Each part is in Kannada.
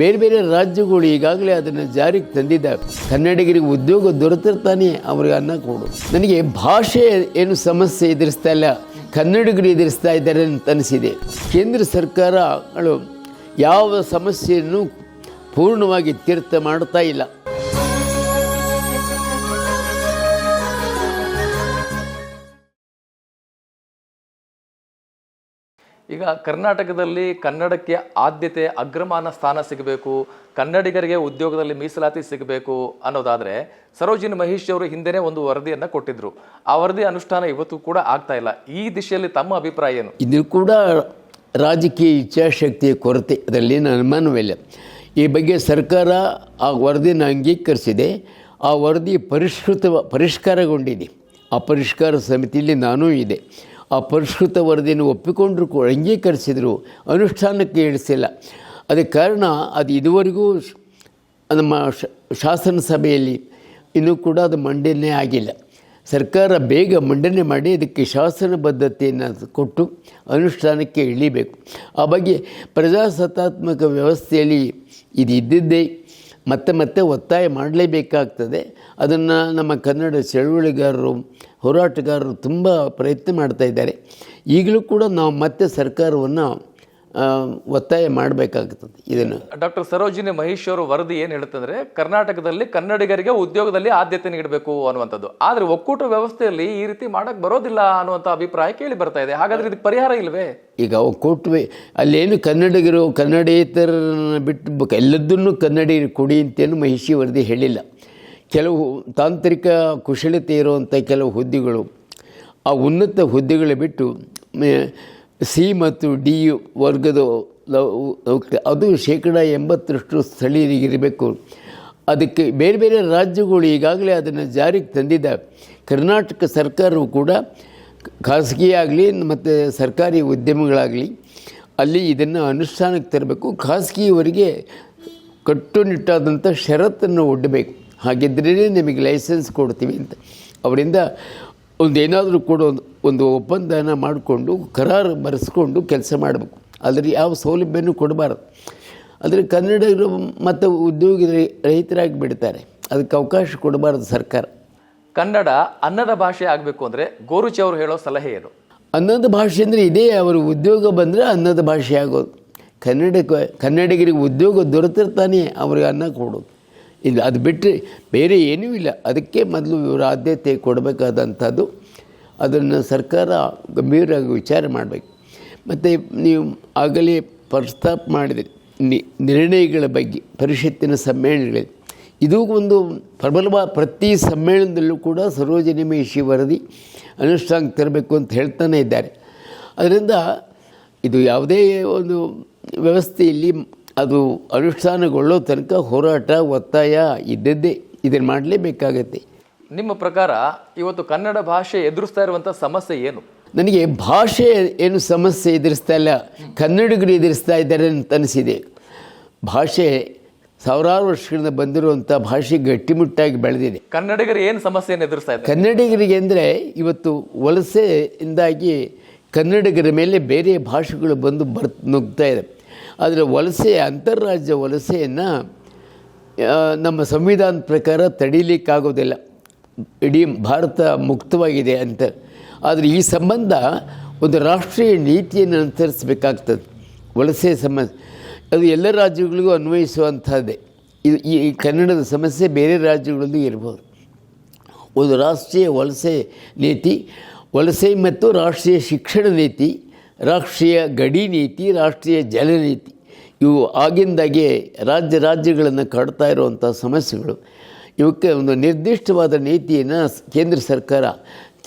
ಬೇರೆ ಬೇರೆ ರಾಜ್ಯಗಳು ಈಗಾಗಲೇ ಅದನ್ನು ಜಾರಿಗೆ ತಂದಿದ್ದಾವೆ ಕನ್ನಡಿಗರಿಗೆ ಉದ್ಯೋಗ ದೊರೆತಿರ್ತಾನೆ, ಅವ್ರಿಗೆ ಅನ್ನ ಕೊಡು. ನನಗೆ ಭಾಷೆ ಏನು ಸಮಸ್ಯೆ ಎದುರಿಸ್ತಾ ಇಲ್ಲ, ಕನ್ನಡಿಗರು ಎದುರಿಸ್ತಾ ಇದ್ದಾರೆ ಅಂತ ಅನಿಸಿದೆ. ಕೇಂದ್ರ ಸರ್ಕಾರಗಳು ಯಾವ ಸಮಸ್ಯೆಯನ್ನು ಪೂರ್ಣವಾಗಿ ತೀರ್ಥ ಮಾಡ್ತಾ ಇಲ್ಲ. ಈಗ ಕರ್ನಾಟಕದಲ್ಲಿ ಕನ್ನಡಕ್ಕೆ ಆದ್ಯತೆ, ಅಗ್ರಮಾನ ಸ್ಥಾನ ಸಿಗಬೇಕು, ಕನ್ನಡಿಗರಿಗೆ ಉದ್ಯೋಗದಲ್ಲಿ ಮೀಸಲಾತಿ ಸಿಗಬೇಕು ಅನ್ನೋದಾದರೆ ಸರೋಜಿನಿ ಮಹೇಶ್ ಅವರು ಹಿಂದೆನೇ ಒಂದು ವರದಿಯನ್ನು ಕೊಟ್ಟಿದ್ರು. ಆ ವರದಿ ಅನುಷ್ಠಾನ ಇವತ್ತು ಕೂಡ ಆಗ್ತಾ ಇಲ್ಲ. ಈ ದಿಶೆಯಲ್ಲಿ ತಮ್ಮ ಅಭಿಪ್ರಾಯ ಏನು? ಇದು ಕೂಡ ರಾಜಕೀಯ ಇಚ್ಛಾಶಕ್ತಿಯ ಕೊರತೆ ಅದರಲ್ಲೇನು ಅನುಮಾನವಿಲ್ಲ ಈ ಬಗ್ಗೆ ಸರ್ಕಾರ ಆ ವರದಿನ ಅಂಗೀಕರಿಸಿದೆ. ಆ ವರದಿ ಪರಿಷ್ಕೃತ, ಪರಿಷ್ಕಾರಗೊಂಡಿದೆ. ಆ ಪರಿಷ್ಕಾರ ಸಮಿತಿಯಲ್ಲಿ ನಾನೂ ಇದೆ. ಆ ಪರಿಷ್ಕೃತ ವರದಿಯನ್ನು ಒಪ್ಪಿಕೊಂಡ್ರು ಕೂಡ ಅಂಗೀಕರಿಸಿದರು. ಅನುಷ್ಠಾನಕ್ಕೆ ಇಳಿಸಿಲ್ಲ. ಅದಕ್ಕೆ ಕಾರಣ ಅದು ಇದುವರೆಗೂ ನಮ್ಮ ಶಾಸನ ಸಭೆಯಲ್ಲಿ ಇನ್ನೂ ಕೂಡ ಅದು ಮಂಡನೆ ಆಗಿಲ್ಲ. ಸರ್ಕಾರ ಬೇಗ ಮಂಡನೆ ಮಾಡಿ ಅದಕ್ಕೆ ಶಾಸನ ಬದ್ಧತೆಯನ್ನು ಕೊಟ್ಟು ಅನುಷ್ಠಾನಕ್ಕೆ ಇಳಿಬೇಕು. ಆ ಬಗ್ಗೆ ಪ್ರಜಾಸತ್ತಾತ್ಮಕ ವ್ಯವಸ್ಥೆಯಲ್ಲಿ ಇದು ಇದ್ದಿದ್ದೇ ಮತ್ತೆ ಮತ್ತೆ ಒತ್ತಾಯ ಮಾಡಲೇಬೇಕಾಗ್ತದೆ. ಅದನ್ನು ನಮ್ಮ ಕನ್ನಡ ಚಳುವಳಿಗಾರರು, ಹೋರಾಟಗಾರರು ತುಂಬ ಪ್ರಯತ್ನ ಮಾಡ್ತಾ ಇದ್ದಾರೆ. ಈಗಲೂ ಕೂಡ ನಾವು ಮತ್ತೆ ಸರ್ಕಾರವನ್ನು ಒತ್ತಾಯ ಮಾಡಬೇಕಾಗ್ತದೆ ಇದನ್ನು. ಡಾಕ್ಟರ್ ಸರೋಜಿನಿ ಮಹೇಶ್ ಅವರು ವರದಿ ಏನು ಹೇಳುತ್ತಂದ್ರೆ ಕರ್ನಾಟಕದಲ್ಲಿ ಕನ್ನಡಿಗರಿಗೆ ಉದ್ಯೋಗದಲ್ಲಿ ಆದ್ಯತೆ ನೀಡಬೇಕು ಅನ್ನುವಂಥದ್ದು. ಆದರೆ ಒಕ್ಕೂಟ ವ್ಯವಸ್ಥೆಯಲ್ಲಿ ಈ ರೀತಿ ಮಾಡಕ್ಕೆ ಬರೋದಿಲ್ಲ ಅನ್ನುವಂಥ ಅಭಿಪ್ರಾಯ ಕೇಳಿ ಬರ್ತಾ ಇದೆ. ಹಾಗಾದ್ರೆ ಇದಕ್ಕೆ ಪರಿಹಾರ ಇಲ್ಲವೇ ಈಗ ಒಕ್ಕೂಟವೇ ಕೊಟ್ವೆ ಅಲ್ಲೇನು ಕನ್ನಡಿಗರು ಕನ್ನಡೇತರನ್ನ ಬಿಟ್ಟು ಎಲ್ಲದನ್ನು ಕನ್ನಡಿ ಕನ್ನಡಿಗರು ಕೊಡಿ ಅಂತೇನು ಮಹಿಷಿ ವರದಿ ಹೇಳಿಲ್ಲ. ಕೆಲವು ತಾಂತ್ರಿಕ ಕುಶಲತೆ ಇರುವಂಥ ಕೆಲವು ಹುದ್ದೆಗಳು ಆ ಉನ್ನತ ಹುದ್ದೆಗಳು ಬಿಟ್ಟು ಸಿ ಮತ್ತು ಡಿ ವರ್ಗದ ಅದು ಶೇಕಡ ಎಂಬತ್ತರಷ್ಟು ಸ್ಥಳೀಯರಿಗಿರಬೇಕು. ಅದಕ್ಕೆ ಬೇರೆ ಬೇರೆ ರಾಜ್ಯಗಳು ಈಗಾಗಲೇ ಅದನ್ನು ಜಾರಿಗೆ ತಂದಿದ್ದ ಕರ್ನಾಟಕ ಸರ್ಕಾರವು ಕೂಡ ಖಾಸಗಿ ಆಗಲಿ ಮತ್ತು ಸರ್ಕಾರಿ ಉದ್ಯಮಗಳಾಗಲಿ ಅಲ್ಲಿ ಇದನ್ನು ಅನುಷ್ಠಾನಕ್ಕೆ ತರಬೇಕು. ಖಾಸಗಿಯವರಿಗೆ ಕಟ್ಟುನಿಟ್ಟಾದಂಥ ಷರತ್ತನ್ನು ಒಡ್ಡಬೇಕು. ಹಾಗಿದ್ರೇ ನಿಮಗೆ ಲೈಸೆನ್ಸ್ ಕೊಡ್ತೀವಿ ಅಂತ. ಅವರಿಂದ ಒಂದು ಏನಾದರೂ ಕೂಡ ಒಂದು ಒಂದು ಒಪ್ಪಂದನ ಮಾಡಿಕೊಂಡು ಕರಾರು ಬರೆಸ್ಕೊಂಡು ಕೆಲಸ ಮಾಡಬೇಕು. ಅದರಲ್ಲಿ ಯಾವ ಸೌಲಭ್ಯನೂ ಕೊಡಬಾರ್ದು. ಆದರೆ ಕನ್ನಡಿಗರು ಮತ್ತು ಉದ್ಯೋಗಿ ರಹಿತರಾಗಿ ಬಿಡ್ತಾರೆ. ಅದಕ್ಕೆ ಅವಕಾಶ ಕೊಡಬಾರ್ದು ಸರ್ಕಾರ. ಕನ್ನಡ ಅನ್ನದ ಭಾಷೆ ಆಗಬೇಕು ಅಂದರೆ ಗೋರುಚಿ ಅವರು ಹೇಳೋ ಸಲಹೆ ಏನು? ಅನ್ನದ ಭಾಷೆ ಅಂದರೆ ಇದೇ ಅವರು ಉದ್ಯೋಗ ಬಂದರೆ ಅನ್ನದ ಭಾಷೆ ಆಗೋದು. ಕನ್ನಡ ಕನ್ನಡಿಗರಿಗೆ ಉದ್ಯೋಗ ದೊರೆತಿರ್ತಾನೆ ಅವ್ರಿಗೆ ಅನ್ನ ಕೊಡೋದು. ಇಲ್ಲ, ಅದು ಬಿಟ್ಟರೆ ಬೇರೆ ಏನೂ ಇಲ್ಲ. ಅದಕ್ಕೆ ಮೊದಲು ಇವರು ಆದ್ಯತೆ ಕೊಡಬೇಕಾದಂಥದ್ದು ಅದನ್ನು ಸರ್ಕಾರ ಗಂಭೀರವಾಗಿ ವಿಚಾರ ಮಾಡಬೇಕು. ಮತ್ತು ನೀವು ಆಗಲೇ ಪ್ರಸ್ತಾಪ ಮಾಡಿದ ನಿರ್ಣಯಗಳ ಬಗ್ಗೆ, ಪರಿಷತ್ತಿನ ಸಮ್ಮೇಳನಗಳಲ್ಲಿ ಇದು ಒಂದು ಪ್ರಬಲವಾದ ಪ್ರತಿ ಸಮ್ಮೇಳನದಲ್ಲೂ ಕೂಡ ಸರೋಜಿನಿ ಮಹಿಷಿ ವರದಿ ಅನುಷ್ಠಾನಕ್ಕೆ ತರಬೇಕು ಅಂತ ಹೇಳ್ತಾನೆ ಇದ್ದಾರೆ. ಅದರಿಂದ ಇದು ಯಾವುದೇ ಒಂದು ವ್ಯವಸ್ಥೆಯಲ್ಲಿ ಅದು ಅನುಷ್ಠಾನಗೊಳ್ಳೋ ತನಕ ಹೋರಾಟ ಒತ್ತಾಯ ಇದ್ದದ್ದೇ. ಇದನ್ನು ಮಾಡಲೇಬೇಕಾಗತ್ತೆ ನಿಮ್ಮ ಪ್ರಕಾರ ಇವತ್ತು ಕನ್ನಡ ಭಾಷೆ ಎದುರಿಸ್ತಾ ಇರುವಂಥ ಸಮಸ್ಯೆ ಏನು? ನನಗೆ ಭಾಷೆ ಏನು ಸಮಸ್ಯೆ ಎದುರಿಸ್ತಾ ಇಲ್ಲ. ಕನ್ನಡಿಗರು ಎದುರಿಸ್ತಾ ಇದ್ದಾರೆ ಅಂತ ಅನಿಸಿದೆ. ಭಾಷೆ ಸಾವಿರಾರು ವರ್ಷಗಳಿಂದ ಬಂದಿರುವಂಥ ಭಾಷೆ ಗಟ್ಟಿಮುಟ್ಟಾಗಿ ಬೆಳೆದಿದೆ. ಕನ್ನಡಿಗರು ಏನು ಸಮಸ್ಯೆಯನ್ನು ಎದುರಿಸ್ತಾ ಇದ್ದಾರೆ? ಕನ್ನಡಿಗರಿಗೆ ಅಂದರೆ ಇವತ್ತು ವಲಸೆಯಿಂದಾಗಿ ಕನ್ನಡಿಗರ ಮೇಲೆ ಬೇರೆ ಭಾಷೆಗಳು ಬಂದು ಬರ್ ನುಗ್ತಾ ಇದೆ. ಆದರೆ ವಲಸೆ ಅಂತಾರಾಜ್ಯ ವಲಸೆಯನ್ನು ನಮ್ಮ ಸಂವಿಧಾನದ ಪ್ರಕಾರ ತಡೀಲಿಕ್ಕಾಗೋದಿಲ್ಲ. ಇಡೀ ಭಾರತ ಮುಕ್ತವಾಗಿದೆ ಅಂತ. ಆದರೆ ಈ ಸಂಬಂಧ ಒಂದು ರಾಷ್ಟ್ರೀಯ ನೀತಿಯನ್ನು ಅನುಸರಿಸಬೇಕಾಗ್ತದೆ. ವಲಸೆ ಸಂಬಂಧ ಅದು ಎಲ್ಲ ರಾಜ್ಯಗಳಿಗೂ ಅನ್ವಯಿಸುವಂಥದ್ದೇ. ಇದು ಈ ಕನ್ನಡದ ಸಮಸ್ಯೆ ಬೇರೆ ರಾಜ್ಯಗಳಲ್ಲೂ ಇರ್ಬೋದು. ಒಂದು ರಾಷ್ಟ್ರೀಯ ವಲಸೆ ನೀತಿ, ವಲಸೆ ಮತ್ತು ರಾಷ್ಟ್ರೀಯ ಶಿಕ್ಷಣ ನೀತಿ ರಾಷ್ಟ್ರೀಯ ಗಡಿ ನೀತಿ, ರಾಷ್ಟ್ರೀಯ ಜಲ ನೀತಿ, ಇವು ಆಗಿಂದಾಗೆ ರಾಜ್ಯ ರಾಜ್ಯಗಳನ್ನು ಕಾಡ್ತಾ ಇರುವಂಥ ಸಮಸ್ಯೆಗಳು. ಇವಕ್ಕೆ ಒಂದು ನಿರ್ದಿಷ್ಟವಾದ ನೀತಿಯನ್ನು ಕೇಂದ್ರ ಸರ್ಕಾರ,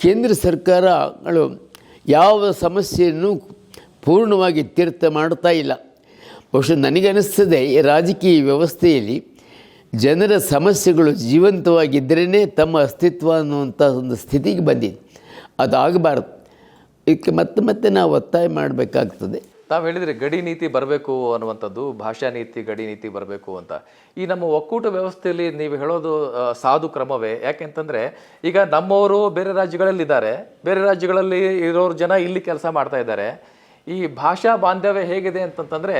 ಕೇಂದ್ರ ಸರ್ಕಾರಗಳು ಯಾವ ಸಮಸ್ಯೆಯನ್ನು ಪೂರ್ಣವಾಗಿ ತೀರ್ಥ ಮಾಡ್ತಾ ಇಲ್ಲ. ಬಹುಶಃ ನನಗನ್ನಿಸ್ತದೆ ಈ ರಾಜಕೀಯ ವ್ಯವಸ್ಥೆಯಲ್ಲಿ ಜನರ ಸಮಸ್ಯೆಗಳು ಜೀವಂತವಾಗಿದ್ದರೇ ತಮ್ಮ ಅಸ್ತಿತ್ವ ಅನ್ನುವಂಥ ಒಂದು ಸ್ಥಿತಿಗೆ ಬಂದಿದೆ. ಅದು ಆಗಬಾರ್ದು ಇದಕ್ಕೆ ಮತ್ತೆ ಮತ್ತೆ ನಾವು ಒತ್ತಾಯ ಮಾಡಬೇಕಾಗ್ತದೆ. ತಾವು ಹೇಳಿದರೆ ಗಡಿ ನೀತಿ ಬರಬೇಕು ಅನ್ನುವಂಥದ್ದು ಭಾಷಾ ನೀತಿ ಗಡಿ ನೀತಿ ಬರಬೇಕು ಅಂತ. ಈ ನಮ್ಮ ಒಕ್ಕೂಟ ವ್ಯವಸ್ಥೆಯಲ್ಲಿ ನೀವು ಹೇಳೋದು ಸಾಧು ಕ್ರಮವೇ. ಯಾಕೆಂತಂದರೆ ಈಗ ನಮ್ಮವರು ಬೇರೆ ರಾಜ್ಯಗಳಲ್ಲಿದ್ದಾರೆ. ಬೇರೆ ರಾಜ್ಯಗಳಲ್ಲಿ ಇರೋರು ಜನ ಇಲ್ಲಿ ಕೆಲಸ ಮಾಡ್ತಾ ಇದ್ದಾರೆ. ಈ ಭಾಷಾ ಬಾಂಧವ್ಯ ಹೇಗಿದೆ ಅಂತಂತಂದರೆ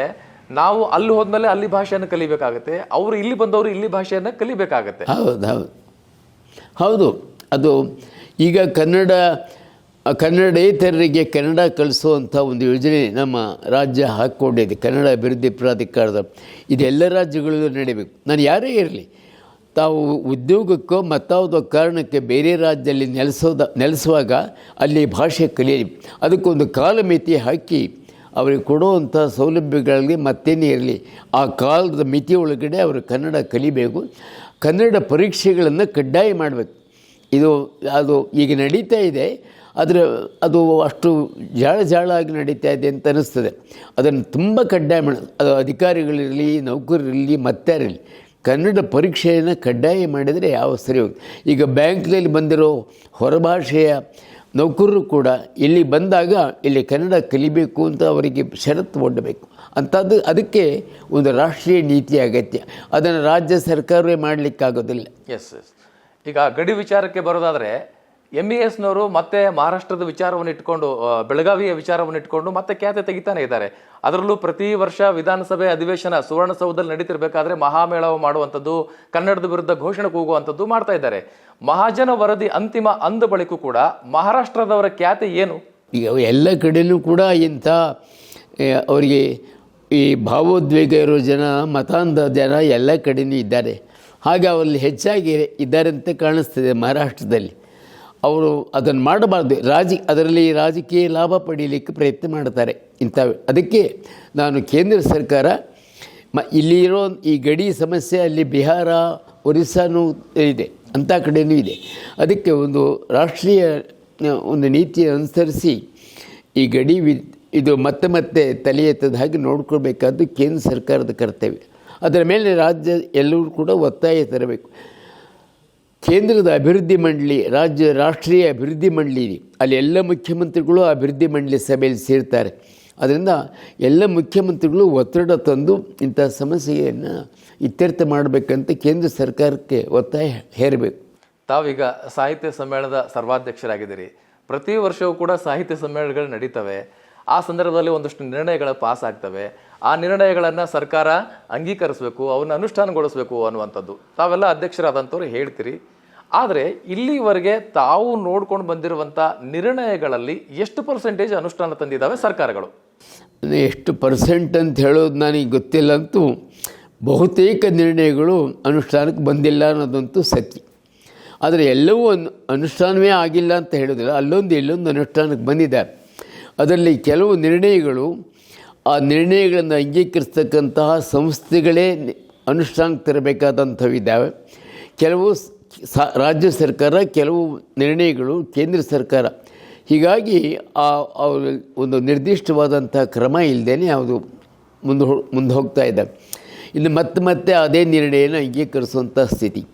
ನಾವು ಅಲ್ಲಿ ಹೋದ್ಮೇಲೆ ಅಲ್ಲಿ ಭಾಷೆಯನ್ನು ಕಲಿಬೇಕಾಗುತ್ತೆ. ಅವರು ಇಲ್ಲಿ ಬಂದವರು ಇಲ್ಲಿ ಭಾಷೆಯನ್ನು ಕಲಿಬೇಕಾಗತ್ತೆ. ಹೌದು ಹೌದು. ಹೌದು. ಅದು ಈಗ ಕನ್ನಡ ಕನ್ನಡೇತರರಿಗೆ ಕನ್ನಡ ಕಲಿಸುವಂಥ ಒಂದು ಯೋಜನೆ ನಮ್ಮ ರಾಜ್ಯ ಹಾಕ್ಕೊಂಡಿದೆ, ಕನ್ನಡ ಅಭಿವೃದ್ಧಿ ಪ್ರಾಧಿಕಾರದ. ಇದೆಲ್ಲ ರಾಜ್ಯಗಳಲ್ಲೂ ನಡೀಬೇಕು. ನಾನು ಯಾರೇ ಇರಲಿ, ತಾವು ಉದ್ಯೋಗಕ್ಕೋ ಮತ್ತಾವುದೋ ಕಾರಣಕ್ಕೆ ಬೇರೆ ರಾಜ್ಯದಲ್ಲಿ ನೆಲೆಸೋದ, ನೆಲೆಸುವಾಗ ಅಲ್ಲಿ ಭಾಷೆ ಕಲಿಯಲಿ. ಅದಕ್ಕೊಂದು ಕಾಲಮಿತಿ ಹಾಕಿ ಅವರಿಗೆ ಕೊಡುವಂಥ ಸೌಲಭ್ಯಗಳಲ್ಲಿ ಮತ್ತೇನೇ ಇರಲಿ. ಆ ಕಾಲದ ಮಿತಿ ಒಳಗಡೆ ಅವರು ಕನ್ನಡ ಕಲಿಬೇಕು. ಕನ್ನಡ ಪರೀಕ್ಷೆಗಳನ್ನು ಕಡ್ಡಾಯ ಮಾಡಬೇಕು. ಇದು, ಅದು ಈಗ ನಡೀತಾ ಇದೆ. ಆದರೆ ಅದು ಅಷ್ಟು ಜಾಳ ಆಗಿ ನಡೀತಾ ಇದೆ ಅಂತ ಅನ್ನಿಸ್ತದೆ ಅದನ್ನು ತುಂಬ ಕಡ್ಡಾಯ ಮಾಡ, ಅದು ಅಧಿಕಾರಿಗಳಿರಲಿ, ನೌಕರರಿರಲಿ, ಮತ್ತಾರಿರಲಿ, ಕನ್ನಡ ಪರೀಕ್ಷೆಯನ್ನು ಕಡ್ಡಾಯ ಮಾಡಿದರೆ ಯಾವ ಸರಿ ಹೋಗುತ್ತೆ ಈಗ ಬ್ಯಾಂಕ್ನಲ್ಲಿ ಬಂದಿರೋ ಹೊರಭಾಷೆಯ ನೌಕರರು ಕೂಡ ಇಲ್ಲಿ ಬಂದಾಗ ಇಲ್ಲಿ ಕನ್ನಡ ಕಲಿಬೇಕು ಅಂತ ಅವರಿಗೆ ಷರತ್ತು ಒಡ್ಡಬೇಕು. ಅಂಥದ್ದು ಅದಕ್ಕೆ ಒಂದು ರಾಷ್ಟ್ರೀಯ ನೀತಿ ಅಗತ್ಯ. ಅದನ್ನು ರಾಜ್ಯ ಸರ್ಕಾರವೇ ಮಾಡಲಿಕ್ಕಾಗೋದಿಲ್ಲ. ಎಸ್ ಎಸ್ ಈಗ ಗಡಿ ವಿಚಾರಕ್ಕೆ ಬರೋದಾದ್ರೆ ಎಂ ಬಿ ಎಸ್ನವರು ಮತ್ತೆ ಮಹಾರಾಷ್ಟ್ರದ ವಿಚಾರವನ್ನು ಇಟ್ಕೊಂಡು ಬೆಳಗಾವಿಯ ವಿಚಾರವನ್ನು ಇಟ್ಕೊಂಡು ಮತ್ತೆ ಖ್ಯಾತೆ ತೆಗಿತಾನೆ ಇದ್ದಾರೆ. ಅದರಲ್ಲೂ ಪ್ರತಿ ವರ್ಷ ವಿಧಾನಸಭೆ ಅಧಿವೇಶನ ಸುವರ್ಣಸೌಧದಲ್ಲಿ ನಡೀತಿರ್ಬೇಕಾದ್ರೆ ಮಹಾಮೇಳವ ಮಾಡುವಂಥದ್ದು, ಕನ್ನಡದ ವಿರುದ್ಧ ಘೋಷಣೆ ಕೂಗುವಂಥದ್ದು ಮಾಡ್ತಾ ಇದ್ದಾರೆ. ಮಹಾಜನ ವರದಿ ಅಂತಿಮ ಅಂದ ಬಳಿಕೂ ಕೂಡ ಮಹಾರಾಷ್ಟ್ರದವರ ಖ್ಯಾತೆ ಏನು? ಎಲ್ಲ ಕಡೆಯೂ ಕೂಡ ಇಂಥ ಅವರಿಗೆ ಈ ಭಾವೋದ್ವೇಗ ಇರೋ ಜನ, ಮತಾಂಧ ಜನ ಎಲ್ಲ ಕಡೆಯೂ ಇದ್ದಾರೆ. ಹಾಗೆ ಅವರಲ್ಲಿ ಹೆಚ್ಚಾಗಿ ಇದ್ದಾರೆ ಅಂತ ಕಾಣಿಸ್ತದೆ ಮಹಾರಾಷ್ಟ್ರದಲ್ಲಿ. ಅವರು ಅದನ್ನು ಮಾಡಬಾರ್ದು. ರಾಜಿ, ಅದರಲ್ಲಿ ರಾಜಕೀಯ ಲಾಭ ಪಡೀಲಿಕ್ಕೆ ಪ್ರಯತ್ನ ಮಾಡ್ತಾರೆ ಇಂಥ ಅದಕ್ಕೆ ನಾನು ಕೇಂದ್ರ ಸರ್ಕಾರ, ಮ, ಇಲ್ಲಿರೋ ಈ ಗಡಿ ಸಮಸ್ಯೆ, ಅಲ್ಲಿ ಬಿಹಾರ, ಒರಿಸ್ಸಾನೂ ಇದೆ, ಅಂಥ ಕಡೆಯೂ ಇದೆ. ಅದಕ್ಕೆ ಒಂದು ರಾಷ್ಟ್ರೀಯ ಒಂದು ನೀತಿ ಅನುಸರಿಸಿ ಈ ಗಡಿ ವಿ, ಇದು ಮತ್ತೆ ಮತ್ತೆ ತಲೆ ಎತ್ತದ ಹಾಗೆ ನೋಡ್ಕೊಳ್ಬೇಕಾದ್ದು ಕೇಂದ್ರ ಸರ್ಕಾರದ ಕರ್ತವ್ಯ. ಅದರ ಮೇಲೆ ರಾಜ್ಯ ಎಲ್ಲರೂ ಕೂಡ ಒತ್ತಾಯ ತರಬೇಕು. ಕೇಂದ್ರದ ಅಭಿವೃದ್ಧಿ ಮಂಡಳಿ, ರಾಜ್ಯ ರಾಷ್ಟ್ರೀಯ ಅಭಿವೃದ್ಧಿ ಮಂಡಳಿ. ಅಲ್ಲಿ ಎಲ್ಲ ಮುಖ್ಯಮಂತ್ರಿಗಳು ಅಭಿವೃದ್ಧಿ ಮಂಡಳಿ ಸಭೆಯಲ್ಲಿ ಸೇರ್ತಾರೆ. ಅದರಿಂದ ಎಲ್ಲ ಮುಖ್ಯಮಂತ್ರಿಗಳು ಒತ್ತಡ ತಂದು ಇಂಥ ಸಮಸ್ಯೆಯನ್ನು ಇತ್ಯರ್ಥ ಮಾಡಬೇಕಂತ ಕೇಂದ್ರ ಸರ್ಕಾರಕ್ಕೆ ಒತ್ತಾಯ ಹೇರಬೇಕು. ತಾವೀಗ ಸಾಹಿತ್ಯ ಸಮ್ಮೇಳನದ ಸರ್ವಾಧ್ಯಕ್ಷರಾಗಿದ್ದೀರಿ. ಪ್ರತಿ ವರ್ಷವೂ ಕೂಡ ಸಾಹಿತ್ಯ ಸಮ್ಮೇಳನಗಳು ನಡೀತವೆ. ಆ ಸಂದರ್ಭದಲ್ಲಿ ಒಂದಷ್ಟು ನಿರ್ಣಯಗಳು ಪಾಸ್ ಆಗ್ತವೆ ಆ ನಿರ್ಣಯಗಳನ್ನು ಸರ್ಕಾರ ಅಂಗೀಕರಿಸಬೇಕು ಅವನ್ನ ಅನುಷ್ಠಾನಗೊಳಿಸಬೇಕು ಅನ್ನುವಂಥದ್ದು. ತಾವೆಲ್ಲ ಅಧ್ಯಕ್ಷರಾದಂಥವ್ರು ಹೇಳ್ತೀರಿ. ಆದರೆ ಇಲ್ಲಿವರೆಗೆ ತಾವು ನೋಡ್ಕೊಂಡು ಬಂದಿರುವಂಥ ನಿರ್ಣಯಗಳಲ್ಲಿ ಎಷ್ಟು ಪರ್ಸೆಂಟೇಜ್ ಅನುಷ್ಠಾನ ತಂದಿದ್ದಾವೆ ಸರ್ಕಾರಗಳು? ಎಷ್ಟು ಪರ್ಸೆಂಟ್ ಅಂತ ಹೇಳೋದು ನನಗೆ ಗೊತ್ತಿಲ್ಲ ಅಂತೂ ಬಹುತೇಕ ನಿರ್ಣಯಗಳು ಅನುಷ್ಠಾನಕ್ಕೆ ಬಂದಿಲ್ಲ ಅನ್ನೋದಂತೂ ಸತ್ಯ. ಆದರೆ ಎಲ್ಲವೂ ಅನು, ಅನುಷ್ಠಾನವೇ ಆಗಿಲ್ಲ ಅಂತ ಹೇಳೋದಿಲ್ಲ ಅಲ್ಲೊಂದು ಇಲ್ಲೊಂದು ಅನುಷ್ಠಾನಕ್ಕೆ ಬಂದಿದ್ದಾರೆ. ಅದರಲ್ಲಿ ಕೆಲವು ನಿರ್ಣಯಗಳು ಆ ನಿರ್ಣಯಗಳನ್ನು ಅಂಗೀಕರಿಸ್ತಕ್ಕಂತಹ ಸಂಸ್ಥೆಗಳೇ ಅನುಷ್ಠಾನಕ್ಕೆ ತರಬೇಕಾದಂಥವಿದ್ದಾವೆ ಕೆಲವು ಸ್- ರಾಜ್ಯ ಸರ್ಕಾರ, ಕೆಲವು ನಿರ್ಣಯಗಳು ಕೇಂದ್ರ ಸರ್ಕಾರ. ಹೀಗಾಗಿ ಆ ಒಂದು ನಿರ್ದಿಷ್ಟವಾದಂಥ ಕ್ರಮ ಇಲ್ಲದೇ ಅದು ಮುಂದೆ ಮುಂದೆ ಹೋಗ್ತಾ ಇದೆ. ಇನ್ನು ಮತ್ತೆ ಮತ್ತೆ ಅದೇ ನಿರ್ಣಯನ ಅಂಗೀಕರಿಸುವಂಥ ಸ್ಥಿತಿ.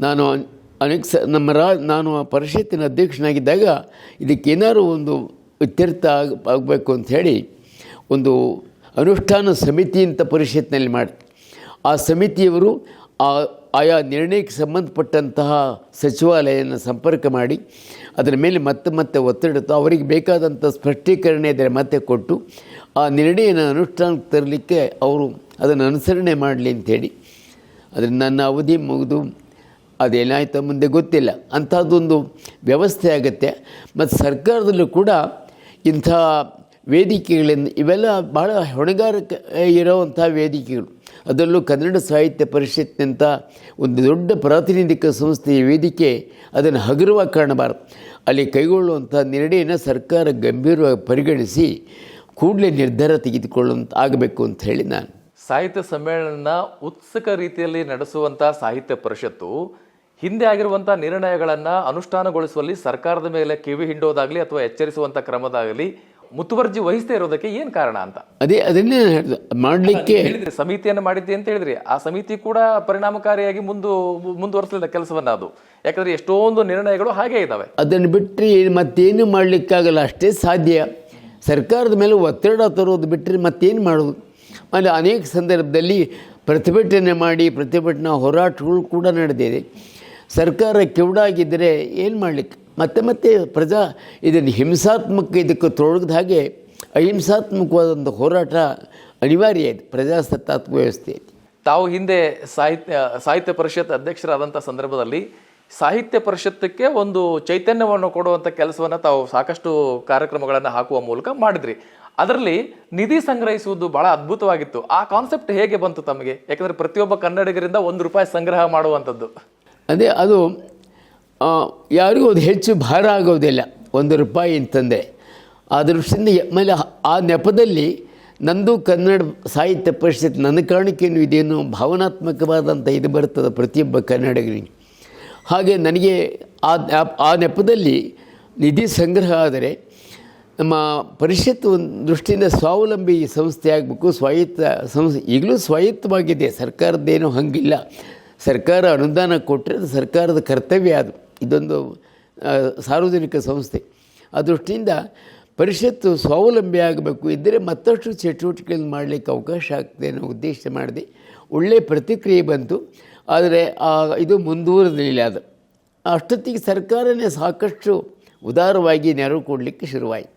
ನಾನು ಅನೇಕ ಸ, ನಮ್ಮ ರಾ, ನಾನು ಆ ಪರಿಷತ್ತಿನ ಅಧ್ಯಕ್ಷನಾಗಿದ್ದಾಗ ಇದಕ್ಕೇನಾದ್ರು ಒಂದು ಇತ್ಯರ್ಥ ಆಗ, ಆಗಬೇಕು ಅಂಥೇಳಿ ಒಂದು ಅನುಷ್ಠಾನ ಸಮಿತಿ ಅಂತ ಪರಿಷತ್ನಲ್ಲಿ ಮಾಡಿ ಆ ಸಮಿತಿಯವರು ಆ, ಆಯಾ ನಿರ್ಣಯಕ್ಕೆ ಸಂಬಂಧಪಟ್ಟಂತಹ ಸಚಿವಾಲಯನ ಸಂಪರ್ಕ ಮಾಡಿ, ಅದರ ಮೇಲೆ ಮತ್ತೆ ಮತ್ತೆ ಒತ್ತಡ ಅವರಿಗೆ ಬೇಕಾದಂಥ ಸ್ಪಷ್ಟೀಕರಣ ಇದ್ದರೆ ಮತ್ತೆ ಕೊಟ್ಟು, ಆ ನಿರ್ಣಯನ ಅನುಷ್ಠಾನಕ್ಕೆ ತರಲಿಕ್ಕೆ ಅವರು ಅದನ್ನು ಅನುಸರಣೆ ಮಾಡಲಿ ಅಂಥೇಳಿ ಅದರ ನನ್ನ ಅವಧಿ ಮುಗಿದು ಅದೇನಾಯ್ತು ಮುಂದೆ ಗೊತ್ತಿಲ್ಲ. ಅಂಥದ್ದೊಂದು ವ್ಯವಸ್ಥೆ ಆಗುತ್ತೆ. ಮತ್ತು ಸರ್ಕಾರದಲ್ಲೂ ಕೂಡ ಇಂಥ ವೇದಿಕೆಗಳಿಂದ ಇವೆಲ್ಲ ಬಹಳ ಹೊಣೆಗಾರಿಕೆ ಇರೋವಂಥ ವೇದಿಕೆಗಳು. ಅದರಲ್ಲೂ ಕನ್ನಡ ಸಾಹಿತ್ಯ ಪರಿಷತ್ನಂಥ ಒಂದು ದೊಡ್ಡ ಪ್ರಾತಿನಿಧಿಕ ಸಂಸ್ಥೆಯ ವೇದಿಕೆ ಅದನ್ನು ಹಗುರವಾಗಿ ಕಾಣಬಾರದು. ಅಲ್ಲಿ ಕೈಗೊಳ್ಳುವಂಥ ನಿರ್ಣಯನ ಸರ್ಕಾರ ಗಂಭೀರವಾಗಿ ಪರಿಗಣಿಸಿ ಕೂಡಲೇ ನಿರ್ಧಾರ ತೆಗೆದುಕೊಳ್ಳುವಂತ ಆಗಬೇಕು ಅಂತ ಹೇಳಿ ನಾನು. ಸಾಹಿತ್ಯ ಸಮ್ಮೇಳನ ಉತ್ಸುಕ ರೀತಿಯಲ್ಲಿ ನಡೆಸುವಂಥ ಸಾಹಿತ್ಯ ಪರಿಷತ್ತು ಹಿಂದೆ ಆಗಿರುವಂಥ ನಿರ್ಣಯಗಳನ್ನು ಅನುಷ್ಠಾನಗೊಳಿಸುವಲ್ಲಿ ಸರ್ಕಾರದ ಮೇಲೆ ಕಿವಿ ಹಿಂಡೋದಾಗಲಿ ಅಥವಾ ಎಚ್ಚರಿಸುವಂಥ ಕ್ರಮದಾಗಲಿ ಮುತುವರ್ಜಿ ವಹಿಸದೇ ಇರೋದಕ್ಕೆ ಏನು ಕಾರಣ ಅಂತ? ಅದೇ ಅದನ್ನೇ ಮಾಡಲಿಕ್ಕೆ ಹೇಳಿದ್ರಿ ಸಮಿತಿಯನ್ನು ಮಾಡಿದ್ದೆ ಅಂತ ಹೇಳಿದ್ರಿ. ಆ ಸಮಿತಿ ಕೂಡ ಪರಿಣಾಮಕಾರಿಯಾಗಿ ಮುಂದು ಮುಂದುವರಿಸಲಿಲ್ಲ ಕೆಲಸವನ್ನ ಅದು. ಯಾಕಂದ್ರೆ ಎಷ್ಟೊಂದು ನಿರ್ಣಯಗಳು ಹಾಗೆ ಇದ್ದಾವೆ ಅದನ್ನು ಬಿಟ್ಟರೆ ಮತ್ತೇನು ಮಾಡಲಿಕ್ಕಾಗಲ್ಲ ಅಷ್ಟೇ ಸಾಧ್ಯ. ಸರ್ಕಾರದ ಮೇಲೆ ಒತ್ತಡ ತರೋದು ಬಿಟ್ಟರೆ ಮತ್ತೇನು ಮಾಡೋದು? ಆಮೇಲೆ ಅನೇಕ ಸಂದರ್ಭದಲ್ಲಿ ಪ್ರತಿಭಟನೆ ಮಾಡಿ ಪ್ರತಿಭಟನಾ ಹೋರಾಟಗಳು ಕೂಡ ನಡೆದಿದೆ. ಸರ್ಕಾರ ಕಿವುಡಾಗಿದ್ದರೆ ಏನು ಮಾಡಲಿಕ್ಕೆ? ಮತ್ತೆ ಮತ್ತೆ ಪ್ರಜಾ ಇದನ್ನು ಹಿಂಸಾತ್ಮಕ ಇದಕ್ಕೆ ತೊಡಗಿದ ಹಾಗೆ ಅಹಿಂಸಾತ್ಮಕವಾದಂಥ ಹೋರಾಟ ಅನಿವಾರ್ಯ ಇದೆ ಪ್ರಜಾಸತ್ತಾತ್ಮಕ ವ್ಯವಸ್ಥೆ ತಾವು ಹಿಂದೆ ಸಾಹಿತ್ಯ ಸಾಹಿತ್ಯ ಪರಿಷತ್ ಅಧ್ಯಕ್ಷರಾದಂಥ ಸಂದರ್ಭದಲ್ಲಿ ಸಾಹಿತ್ಯ ಪರಿಷತ್ತಕ್ಕೆ ಒಂದು ಚೈತನ್ಯವನ್ನು ಕೊಡುವಂಥ ಕೆಲಸವನ್ನು ತಾವು ಸಾಕಷ್ಟು ಕಾರ್ಯಕ್ರಮಗಳನ್ನು ಹಾಕುವ ಮೂಲಕ ಮಾಡಿದ್ರಿ. ಅದರಲ್ಲಿ ನಿಧಿ ಸಂಗ್ರಹಿಸುವುದು ಬಹಳ ಅದ್ಭುತವಾಗಿತ್ತು. ಆ ಕಾನ್ಸೆಪ್ಟ್ ಹೇಗೆ ಬಂತು ತಮಗೆ? ಯಾಕಂದರೆ ಪ್ರತಿಯೊಬ್ಬ ಕನ್ನಡಿಗರಿಂದ ಒಂದು ರೂಪಾಯಿ ಸಂಗ್ರಹ ಮಾಡುವಂಥದ್ದು. ಅದೇ ಅದು ಯಾರಿಗೂ ಅದು ಹೆಚ್ಚು ಭಾರ ಆಗೋದಿಲ್ಲ. ಒಂದು ರೂಪಾಯಿ ಅಂತಂದರೆ ಆ ದೃಷ್ಟಿಯಿಂದ ಆಮೇಲೆ ಆ ನೆಪದಲ್ಲಿ ನಂದು ಕನ್ನಡ ಸಾಹಿತ್ಯ ಪರಿಷತ್ ನನ್ನ ಕಾರಣಕ್ಕೇನು ಇದೇನು ಭಾವನಾತ್ಮಕವಾದಂಥ ಇದು ಬರ್ತದೆ ಪ್ರತಿಯೊಬ್ಬ ಕನ್ನಡಿಗರಿಗೆ ಹಾಗೆ ನನಗೆ ಆ ಆ- ಆ ನೆಪದಲ್ಲಿ ನಿಧಿ ಸಂಗ್ರಹ ಆದರೆ ನಮ್ಮ ಪರಿಷತ್ ಒಂದು ದೃಷ್ಟಿಯಿಂದ ಸ್ವಾವಲಂಬಿ ಸಂಸ್ಥೆ ಆಗಬೇಕು, ಸ್ವಾಯತ್ತ ಸಂಸ್ಥೆ. ಈಗಲೂ ಸ್ವಾಯತ್ತವಾಗಿದೆ. ಸರ್ಕಾರದ್ದೇನು ಹಂಗಿಲ್ಲ. ಸರ್ಕಾರ ಅನುದಾನ ಕೊಟ್ಟರೆ ಸರ್ಕಾರದ ಕರ್ತವ್ಯ ಅದು. ಇದೊಂದು ಸಾರ್ವಜನಿಕ ಸಂಸ್ಥೆ. ಆ ದೃಷ್ಟಿಯಿಂದ ಪರಿಷತ್ತು ಸ್ವಾವಲಂಬಿ ಆಗಬೇಕು ಇದ್ದರೆ ಮತ್ತಷ್ಟು ಚಟುವಟಿಕೆಗಳನ್ನು ಮಾಡಲಿಕ್ಕೆ ಅವಕಾಶ ಆಗ್ತದೆ ಅನ್ನೋ ಉದ್ದೇಶ ಮಾಡಿದೆ. ಒಳ್ಳೆಯ ಪ್ರತಿಕ್ರಿಯೆ ಬಂತು. ಆದರೆ, ಆ, ಇದು ಮುಂದುವರೆದಿಲ್ಲ ಅದು. ಅಷ್ಟೊತ್ತಿಗೆ ಸರ್ಕಾರನೇ ಸಾಕಷ್ಟು ಉದಾರವಾಗಿ ನೆರವು ಕೊಡಲಿಕ್ಕೆ ಶುರುವಾಯಿತು.